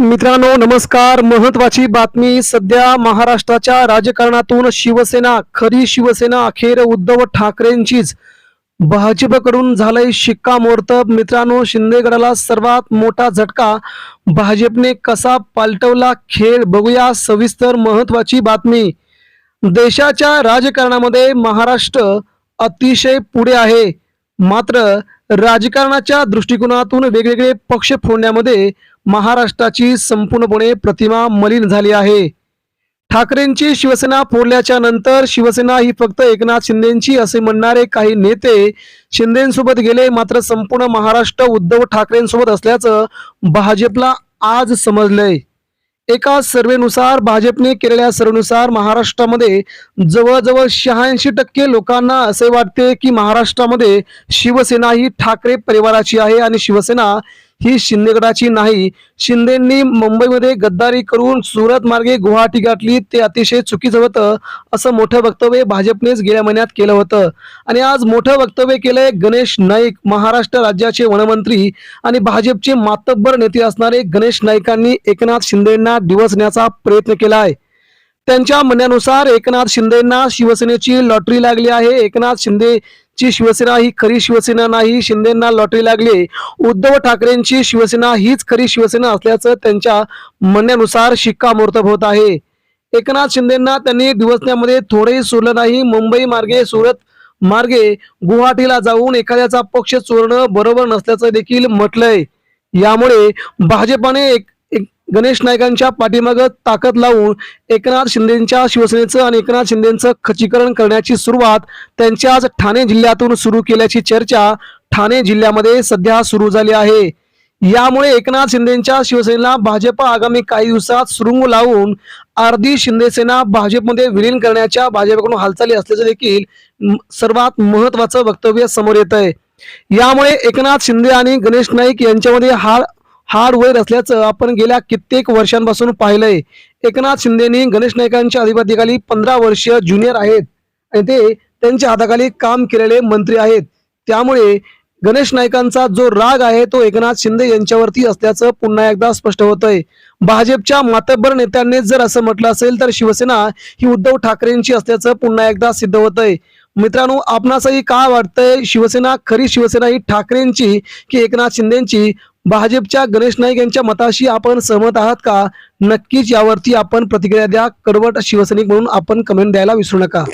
मित्रांनो नमस्कार. महत्वाची बातमी सध्या महाराष्ट्राच्या राजकारणातून शिवसेना खरी शिवसेना अखेर उद्धव ठाकरेंचीच. भाजपकडून झालंय शिक्कामोर्तब. मित्रांनो शिंदेगडाला सर्वात मोठा झटका. भाजपने कसा पालटवला खेळ? बघूया सविस्तर महत्वाची बातमी. देशाच्या राजकारणामध्ये महाराष्ट्र अतिशय पुढे आहे. मात्र राजकारणाच्या दृष्टिकोनातून वेगवेगळे पक्ष फोडण्यामध्ये महाराष्ट्राची संपूर्णपणे प्रतिमा मलिन झाली आहे. ठाकरेंची शिवसेना फोडल्याच्या नंतर शिवसेना ही फक्त एकनाथ शिंदेची असे म्हणणारे काही नेते शिंदेसोबत गेले मात्र संपूर्ण महाराष्ट्र उद्धव ठाकरेंसोबत असल्याचं भाजपला आज समजलंय. एका सर्वेनुसार भाजपने केलेल्या सर्वेनुसार महाराष्ट्रामध्ये जवळजवळ शहाऐंशी टक्के लोकांना असे वाटते की महाराष्ट्रामध्ये शिवसेना ही ठाकरे परिवाराची आहे आणि शिवसेना ही शिंदेगडाची नाही. शिंदेंनी मुंबईमध्ये गद्दारी करून सुरत मार्गे गुवाहाटी गाठली. ते अतिशय चुकीचं होतं असं मोठं वक्तव्य भाजपनेच गेल्या महिन्यात केलं होतं. आणि आज मोठं वक्तव्य केलंय गणेश नाईक महाराष्ट्र राज्याचे वनमंत्री आणि भाजपचे मातब्बर नेते असणारे गणेश नाईकांनी एकनाथ शिंदेंना दिवसण्याचा प्रयत्न केलाय. त्यांच्या म्हणण्यानुसार एकनाथ शिंदेंना शिवसेनेची लॉटरी लागली आहे. एकनाथ शिंदे ची शिवसेना ही खरी शिवसेना नाही शिंदेंना लॉटरी लागली. उद्धव ठाकरेंची शिवसेना हीच खरी शिवसेना असल्याचं त्यांच्या म्हणण्यानुसार शिक्कामोर्तब होत आहे. एकनाथ शिंदेंना त्यांनी दिवसण्यामध्ये थोडेही सोडलं नाही. मुंबई मार्गे सुरत मार्गे गुवाहाटीला जाऊन एखाद्याचा पक्ष चोरणं बरोबर नसल्याचं देखील म्हटलंय. यामुळे भाजपाने एक गणेश नाईकांच्या पाठीमागं ताकद लावून एकनाथ शिंदेच्या शिवसेनेचं आणि एकनाथ शिंदेचं खचीकरण करण्याची सुरुवात त्यांच्याच ठाणे जिल्ह्यातून सुरू केल्याची चर्चा ठाणे जिल्ह्यामध्ये सध्या सुरू झाली आहे. यामुळे एकनाथ शिंदेच्या शिवसेनेला भाजप आगामी काही दिवसात सुरुंग लावून अर्धी शिंदेसेना भाजपमध्ये विलीन करण्याच्या भाजपकडून हालचाली असल्याचं देखील सर्वात महत्वाचं वक्तव्य समोर येत आहे यामुळे एकनाथ शिंदे आणि गणेश नाईक यांच्यामध्ये हा हाड वैर असल्याचं आपण गेल्या कित्येक वर्षांपासून पाहिलंय. एकनाथ शिंदेनी गणेश नाईकांच्या अधिपतीखाली पंधरा वर्ष ज्युनियर आहेत. आणि ते त्यांच्या हाताखाली काम केलेले मंत्री आहेत. त्यामुळे गणेश नाईकांचा जो राग आहे तो एकनाथ शिंदे यांच्यावरती असल्याचं पुन्हा एकदा स्पष्ट होतंय. भाजपच्या मातब्बर नेत्यांनी जर असं म्हटलं असेल तर शिवसेना ही उद्धव ठाकरेंची असल्याचं पुन्हा एकदा सिद्ध होतंय. मित्रांनो आपणासही काय वाटतंय? शिवसेना खरी शिवसेना ही ठाकरेंची की एकनाथ शिंदेची? भाजपच्या गणेश नाईक यांच्या मताशी आपण सहमत आहात का? नक्कीच यावरती आपण प्रतिक्रिया द्या. कडवट शिवसैनिक म्हणून आपण कमेंट द्यायला विसरू नका.